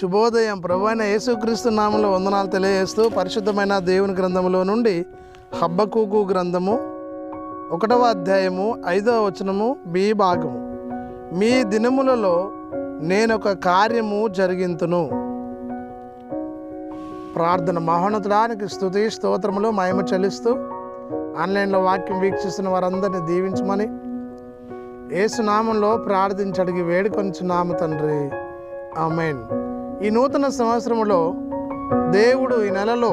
శుభోదయం. ప్రభు అయిన యేసుక్రీస్తు నామంలో వందనాలు తెలియజేస్తూ పరిశుద్ధమైన దేవుని గ్రంథములో నుండి హబ్బకూకు గ్రంథము ఒకటవ అధ్యాయము ఐదవ వచనము బి భాగము. మీ దినములలో నేనొక కార్యము జరిగింతును. ప్రార్థన మహోన్నతుడానికి స్థుతి స్తోత్రములు మహిమ చెల్లిస్తూ ఆన్లైన్లో వాక్యం వీక్షిస్తున్న వారందరినీ దీవించమని ఏసునామంలో ప్రార్థించడికి వేడుకొంచు వేడుకొంచున్నాము తండ్రి. ఆమెన్. ఈ నూతన సంవత్సరంలో దేవుడు ఈ నెలలో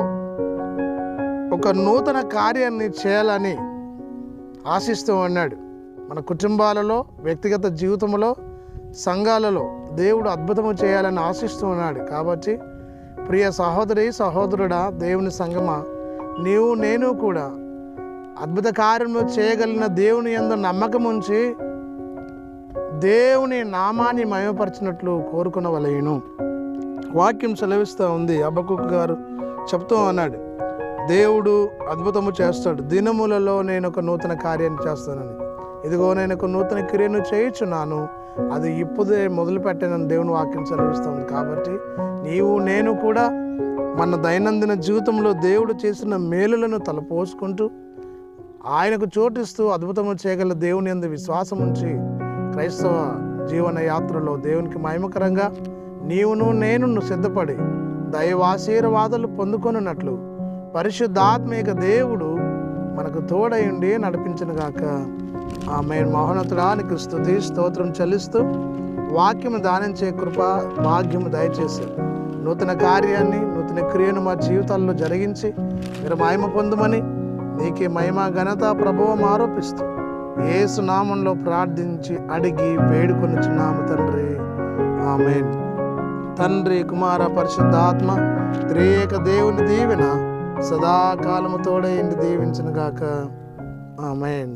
ఒక నూతన కార్యాన్ని చేయాలని ఆశిస్తూ ఉన్నాడు. మన కుటుంబాలలో వ్యక్తిగత జీవితంలో సంఘాలలో దేవుడు అద్భుతము చేయాలని ఆశిస్తూ ఉన్నాడు. కాబట్టి ప్రియ సహోదరి సహోదరుడా దేవుని సంగమా నీవు నేను కూడా అద్భుత కార్యము చేయగలిగిన దేవుని ఎందు నమ్మకం ఉంచి దేవుని నామాన్ని మయమపరిచినట్లు కోరుకునవలయను వాక్యం సెలవిస్తూ ఉంది. అబ్బకుక్ గారు చెప్తూ అన్నాడు. దేవుడు అద్భుతము చేస్తాడు. దినములలో నేను ఒక నూతన కార్యాన్ని చేస్తానని. ఇదిగో నేను ఒక నూతన క్రియను చేయుచున్నాను. అది ఇప్పుడే మొదలు పెట్టానని దేవుని వాక్యం సెలవిస్తుంది కాబట్టి నీవు నేను కూడా మన దైనందిన జీవితంలో దేవుడు చేసిన మేలులను తలపోసుకుంటూ ఆయనకు చోటిస్తూ అద్భుతము చేయగల దేవుని అందు విశ్వాసం ఉంచి క్రైస్తవ జీవన యాత్రలో దేవునికి మహిమకరంగా నీవును నేను సిద్ధపడి దైవాశీర్వాదాలు పొందుకొనున్నట్లు పరిశుద్ధాత్మీక దేవుడు మనకు తోడయుండి నడిపించనుగాక ఆమె మహోన్నతుడానికి స్థుతి స్తోత్రం చెల్లిస్తూ వాక్యము దానించే కృప భాగ్యము దయచేసి నూతన కార్యాన్ని నూతన క్రియను మా జీవితాల్లో జరిగించి మీరు మహిమ పొందమని నీకే మహిమ ఘనత ప్రభావం ఆరోపిస్తూ ఏసు నామంలో ప్రార్థించి అడిగి వేడుకొనిచున్నాము తండ్రి. ఆమెన్. తండ్రి కుమార పరిశుద్ధాత్మ త్రియేక దేవుని దీవెన సదాకాలము తోడైండి దీవించిన గాక ఆమెన్.